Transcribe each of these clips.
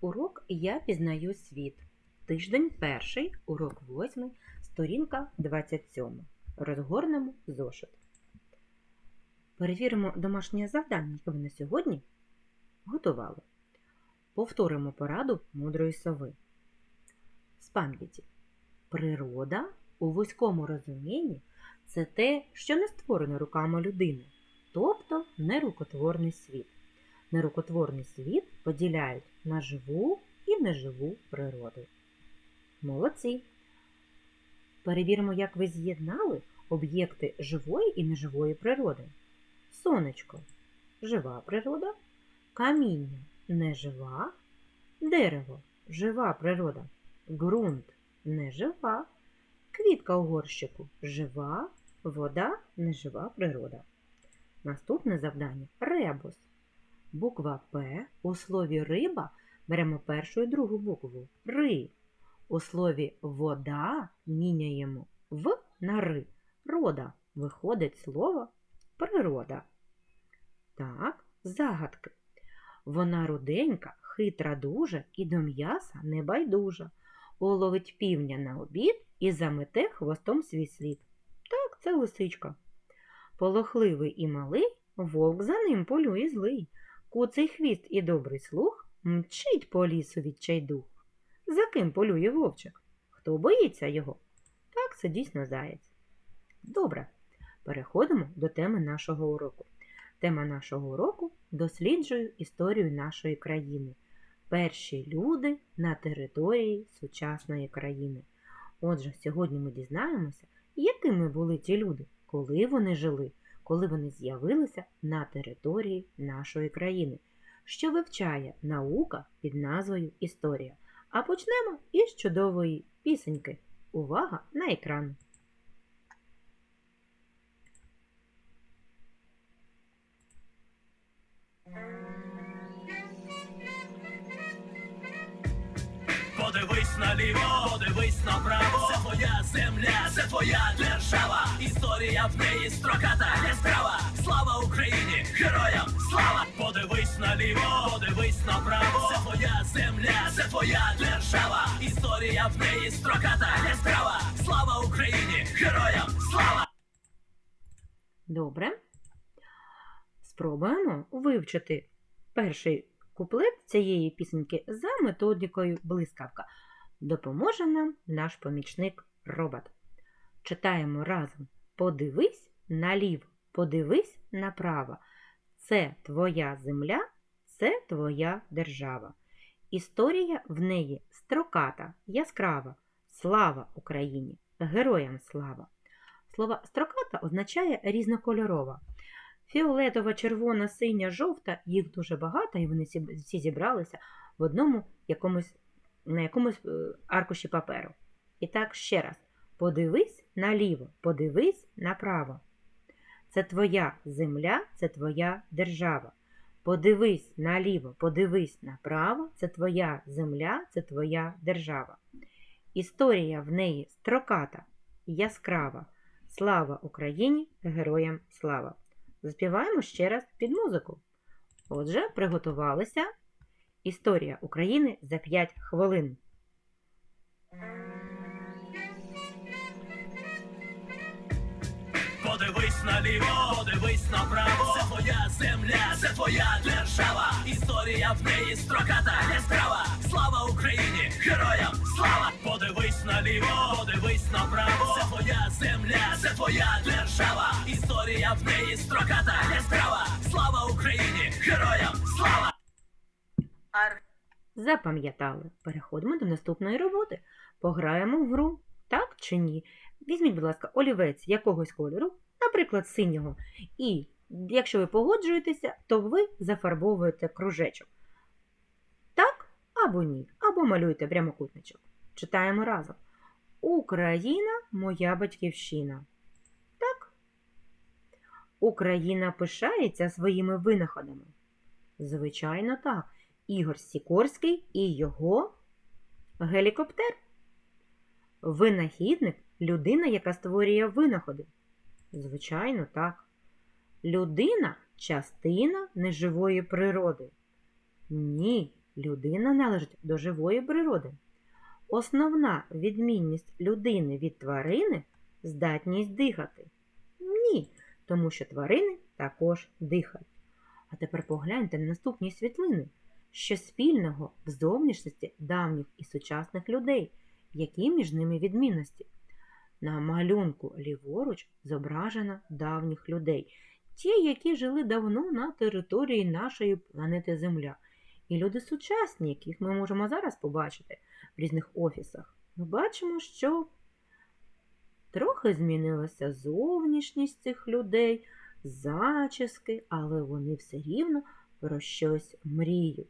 Урок Я пізнаю світ. Тиждень перший, урок восьмий, сторінка 27. Розгорнемо зошит. Перевіримо домашнє завдання, яке ви на сьогодні готували. Повторимо пораду мудрої сови. З пам'яті. Природа у вузькому розумінні це те, що не створено руками людини, тобто нерукотворний світ. Нерукотворний світ поділяють на живу і неживу природу. Молодці! Перевіримо, як ви з'єднали об'єкти живої і неживої природи. Сонечко жива природа, каміння нежива, дерево жива природа, ґрунт нежива, квітка у горщику жива, вода нежива природа. Наступне завдання ребус. Буква П у слові риба беремо першу і другу букву ри. У слові вода міняємо в на ри. Рода виходить слово природа. Так, загадки. Вона руденька, хитра дуже і до м'яса не байдужа. Уловить півня на обід і замете хвостом свій слід. Так, це лисичка. Полохливий і малий, вовк за ним полює злий. Куций хвіст і добрий слух мчить по лісу відчайдух. За ким полює вовчик? Хто боїться його? Так, це дійсно заєць. Добре, переходимо до теми нашого уроку. Тема нашого уроку досліджую історію нашої країни. Перші люди на території сучасної країни. Отже, сьогодні ми дізнаємося, якими були ті люди, коли вони жили, коли вони з'явилися на території нашої країни, що вивчає наука під назвою Історія. А почнемо із чудової пісеньки. Увага на екран! Подивись наліво, подивись направо. Це твоя земля, це твоя держава. Історія в неї строката, яскрава. Слава Україні, героям слава! Подивись наліво, подивись направо. Це твоя земля, це твоя держава. Історія в неї строката, яскрава. Слава Україні, героям слава! Добре. Спробуємо вивчити перший куплет цієї пісеньки за методикою блискавка. Допоможе нам наш помічник робот. Читаємо разом. Подивись наліво, подивись направо. Це твоя земля, це твоя держава. Історія в неї строката, яскрава. Слава Україні! Героям слава! Слово строката означає різнокольорова. Фіолетова, червона, синя, жовта, їх дуже багато, і вони всі- зібралися в одному якомусь, на якомусь е, аркуші паперу. І так ще раз: подивись наліво, подивись направо. Це твоя земля, це твоя держава. Подивись наліво, подивись направо, це твоя земля, це твоя держава. Історія в неї строката, яскрава. Слава Україні! Героям слава! Заспіваємо ще раз під музику. Отже, приготувалися. Історія України за 5 хвилин. Подивись наліво, подивись направо. Це твоя земля, це твоя держава. Історія в неї строката, яскрава. Слава Україні, героям слава! Подивись наліво, подивись направо. Це твоя земля, це твоя держава. Історія в неї строката, яскрава. Слава Україні, героям слава! Запам'ятали. Переходимо до наступної роботи. Пограємо в гру, так чи ні? Візьміть, будь ласка, олівець якогось кольору, наприклад, синього. І якщо ви погоджуєтеся, то ви зафарбовуєте кружечок. Так або ні, або малюєте прямокутничок. Читаємо разом. Україна моя батьківщина. Так. Україна пишається своїми винаходами. Звичайно, так. Ігор Сікорський і його гелікоптер. Винахідник людина, яка створює винаходи. Звичайно, так. Людина частина неживої природи. Ні, людина належить до живої природи. Основна відмінність людини від тварини здатність дихати. Ні, тому що тварини також дихають. А тепер погляньте на наступні світлини, що спільного в зовнішності давніх і сучасних людей, які між ними відмінності. На малюнку ліворуч зображено давніх людей, ті, які жили давно на території нашої планети Земля. І люди сучасні, яких ми можемо зараз побачити в різних офісах. Ми бачимо, що трохи змінилася зовнішність цих людей, зачіски, але вони все рівно про щось мріють.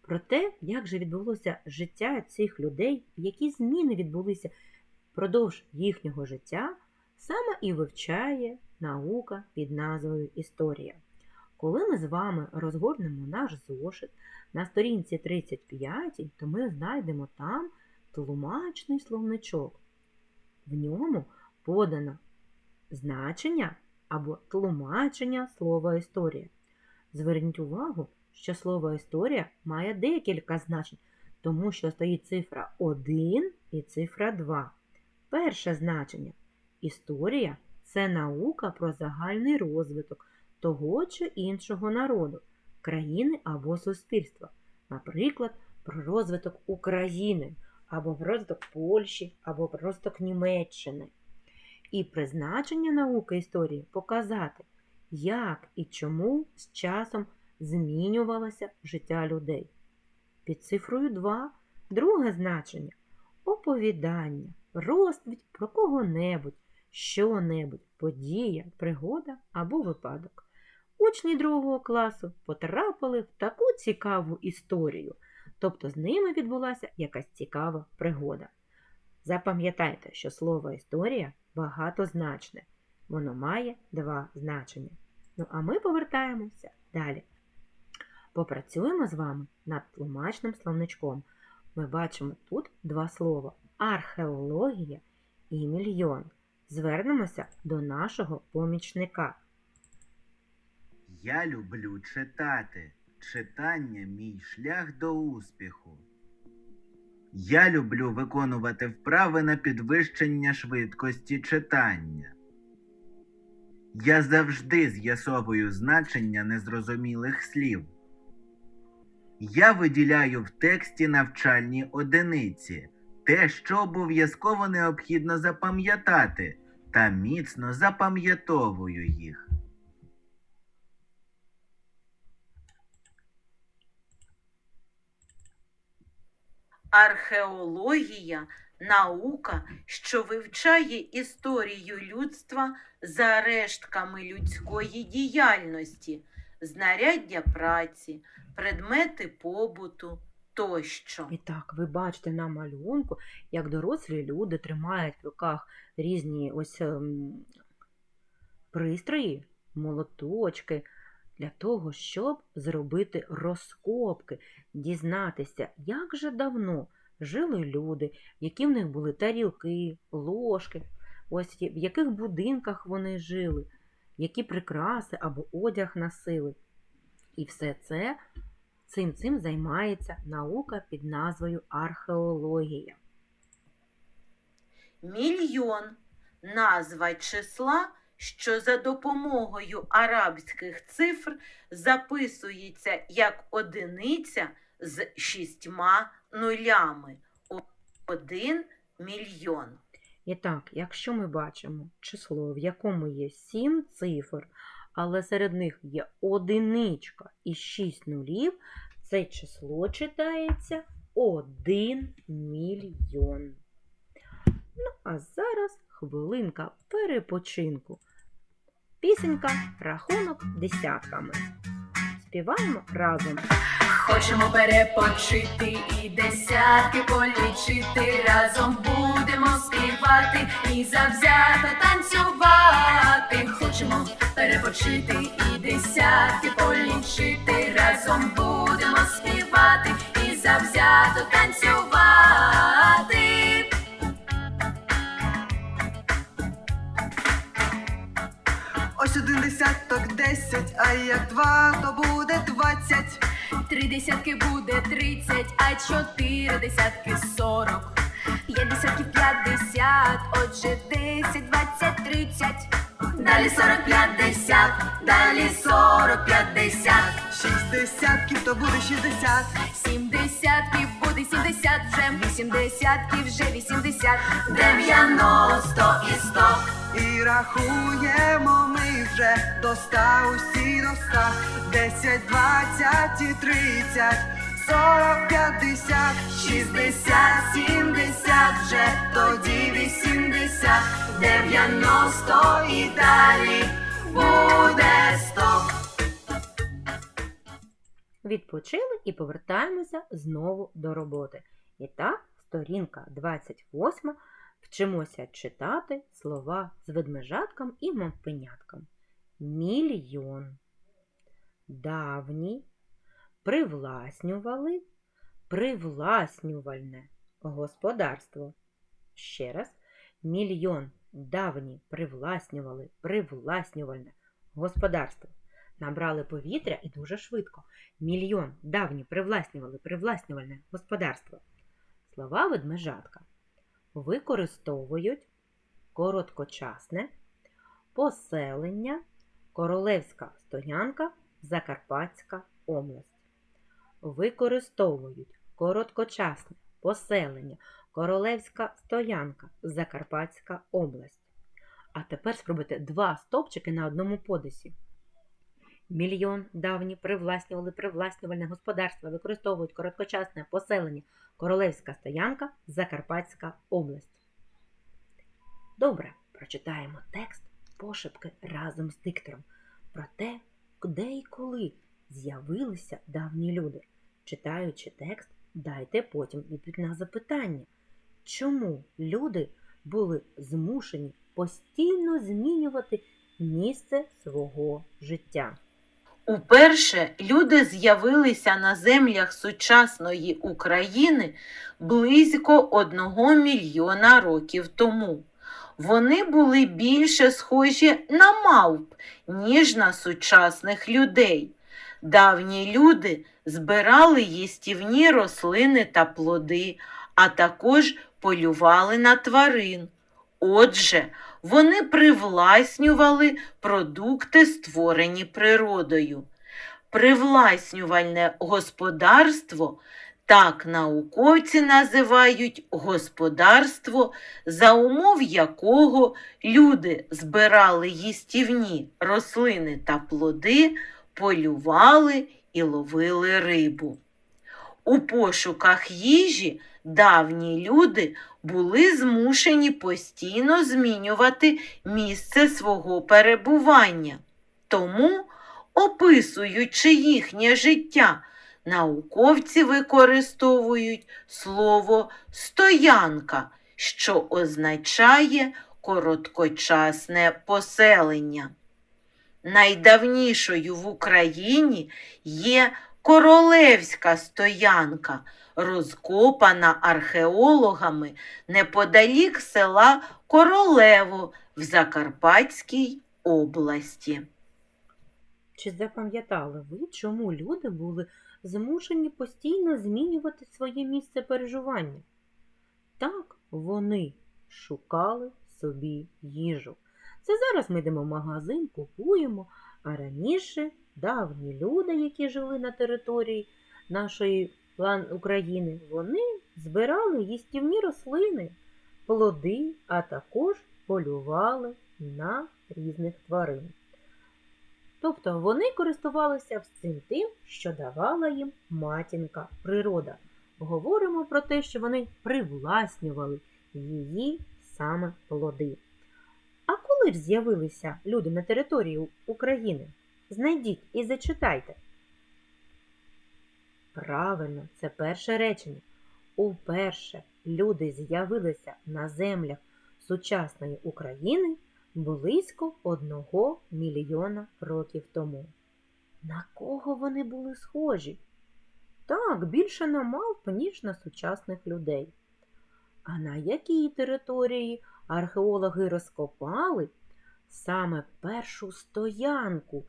Про те, як же відбулося життя цих людей, які зміни відбулися впродовж їхнього життя, саме і вивчає наука під назвою Історія. Коли ми з вами розгорнемо наш зошит на сторінці 35, то ми знайдемо там тлумачний словничок. В ньому подано значення або тлумачення слова історія. Зверніть увагу, що слово історія має декілька значень, тому що стоїть цифра 1 і цифра 2. Перше значення історія це наука про загальний розвиток того чи іншого народу, країни або суспільства, наприклад, про розвиток України, або про розвиток Польщі, або про розвиток Німеччини. І призначення науки історії показати, як і чому з часом змінювалося життя людей. Під цифрою 2 друге значення оповідання, розповідь про кого-небудь, що-небудь, подія, пригода або випадок. Учні другого класу потрапили в таку цікаву історію, тобто з ними відбулася якась цікава пригода. Запам'ятайте, що слово історія багатозначне. Воно має два значення. Ну а ми повертаємося далі. Попрацюємо з вами над тлумачним словничком. Ми бачимо тут два слова археологія і мільйон. Звернемося до нашого помічника. Я люблю читати. Читання мій шлях до успіху. Я люблю виконувати вправи на підвищення швидкості читання. Я завжди з'ясовую значення незрозумілих слів. Я виділяю в тексті навчальні одиниці, те, що обов'язково необхідно запам'ятати, та міцно запам'ятовую їх. Археологія наука, що вивчає історію людства за рештками людської діяльності, знаряддя праці, предмети побуту тощо. І так, ви бачите на малюнку, як дорослі люди тримають в руках різні ось ем, пристрої, молоточки для того, щоб зробити розкопки, дізнатися, як же давно жили люди, які в них були тарілки, ложки, ось в яких будинках вони жили, які прикраси або одяг носили. І все це цим цим займається наука під назвою археологія. Мільйон назва числа, що за допомогою арабських цифр записується як одиниця з шістьма нулями. Один мільйон. І так, якщо ми бачимо число, в якому є 7 цифр, але серед них є одиничка і 6 нулів, це число читається 1 мільйон. Ну, а зараз хвилинка перепочинку. Пісенька рахунок десятками. Співаємо разом. Хочемо перепочити і десятки полічити. Разом будемо співати і завзято танцювати. Хочемо перепочити і десятки полічити. Разом будемо співати і завзято танцювати. Ось один десяток десять, а як два, то буде двадцять. Три десятки буде тридцять, а чотири десятки сорок. П'ять десятків п'ятдесят, отже десять, двадцять, тридцять. Далі сорок п'ятдесят, далі сорок п'ятдесят. Шість десятків то буде шістдесят. Сім десятків буде сімдесят вже, вісім десятків вже вісімдесят, дев'яносто і сто. І рахуємо ми вже до ста, усі до ста. Десять, двадцять і тридцять, сорок, п'ятдесят, Шістдесят, сімдесят вже, тоді вісімдесят, дев'яносто і далі буде сто. Відпочили і повертаємося знову до роботи. І так, сторінка 28. Вчимося читати слова з ведмежатком і мавпенятком. Мільйон. Давній. Привласнювали. Привласнювальне господарство. Ще раз. Мільйон. Давній. Привласнювали. Привласнювальне господарство. Набрали повітря і дуже швидко. Мільйон давні привласнювали привласнювальне господарство. Слова ведмежатка використовують короткочасне поселення, королевська стоянка, Закарпатська область. Використовують короткочасне поселення, королевська стоянка, Закарпатська область. А тепер спробуйте два стовпчики на одному подисі. Мільйон давні привласнювали привласнювальне господарство, використовують короткочасне поселення Королевська стоянка, Закарпатська область. Добре, прочитаємо текст пошепки разом з диктором про те, де і коли з'явилися давні люди. Читаючи текст, дайте потім відповідь на запитання, чому люди були змушені постійно змінювати місце свого життя. Уперше люди з'явилися на землях сучасної України близько одного мільйона років тому. Вони були більше схожі на мавп, ніж на сучасних людей. Давні люди збирали їстівні рослини та плоди, а також полювали на тварин. Отже, вони привласнювали продукти, створені природою. Привласнювальне господарство так науковці називають господарство, за умов якого люди збирали їстівні рослини та плоди, полювали і ловили рибу. У пошуках їжі давні люди були змушені постійно змінювати місце свого перебування. Тому, описуючи їхнє життя, науковці використовують слово стоянка, що означає короткочасне поселення. Найдавнішою в Україні є королевська стоянка, розкопана археологами неподалік села Королево в Закарпатській області. Чи запам'ятали ви, чому люди були змушені постійно змінювати своє місце переживання? Так, вони шукали собі їжу. Це зараз ми йдемо в магазин, купуємо, а раніше давні люди, які жили на території нашої України, вони збирали їстівні рослини, плоди, а також полювали на різних тварин. Тобто вони користувалися всім тим, що давала їм матінка природа. Говоримо про те, що вони привласнювали її саме плоди. А коли ж з'явилися люди на території України? Знайдіть і зачитайте. Правильно, це перше речення. Уперше люди з'явилися на землях сучасної України близько одного мільйона років тому. На кого вони були схожі? Так, більше на мавп, ніж на сучасних людей. А на якій території археологи розкопали саме першу стоянку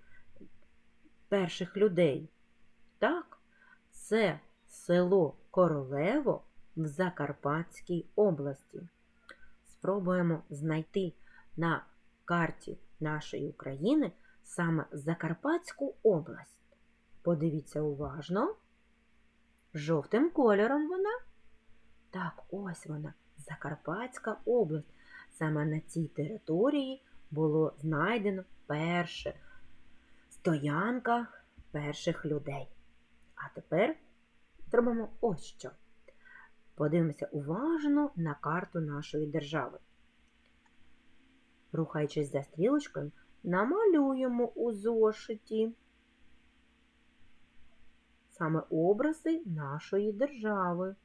перших людей? Так, Це село Королево в Закарпатській області. Спробуємо знайти на карті нашої України саме Закарпатську область. Подивіться уважно. Жовтим кольором вона. Так, ось вона, Закарпатська область. Саме на цій території було знайдено перше стоянка перших людей. А тепер зробимо ось що. Подивимося уважно на карту нашої держави. Рухаючись за стрілочкою, намалюємо у зошиті саме образи нашої держави.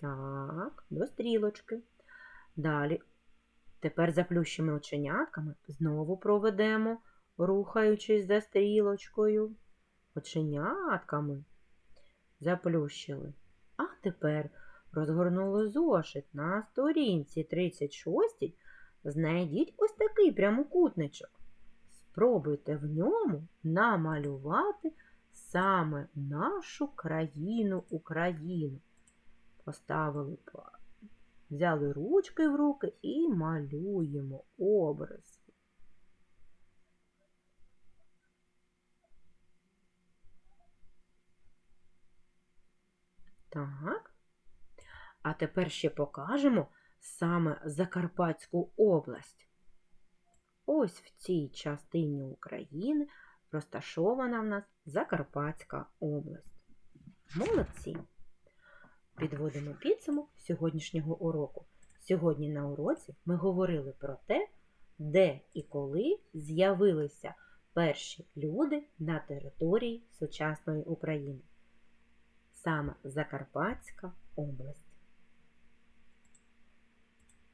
Так, до стрілочки. Далі, тепер заплющими оченятками знову проведемо, рухаючись за стрілочкою. Оченятками заплющили. А тепер розгорнули зошит на сторінці 36. Знайдіть ось такий прямокутничок. Спробуйте в ньому намалювати саме нашу країну Україну. Поставили, взяли ручки в руки і малюємо образ. Так. А тепер ще покажемо саме Закарпатську область. Ось в цій частині України розташована в нас Закарпатська область. Молодці! Підводимо підсумок сьогоднішнього уроку. Сьогодні на уроці ми говорили про те, де і коли з'явилися перші люди на території сучасної України. Саме Закарпатська область.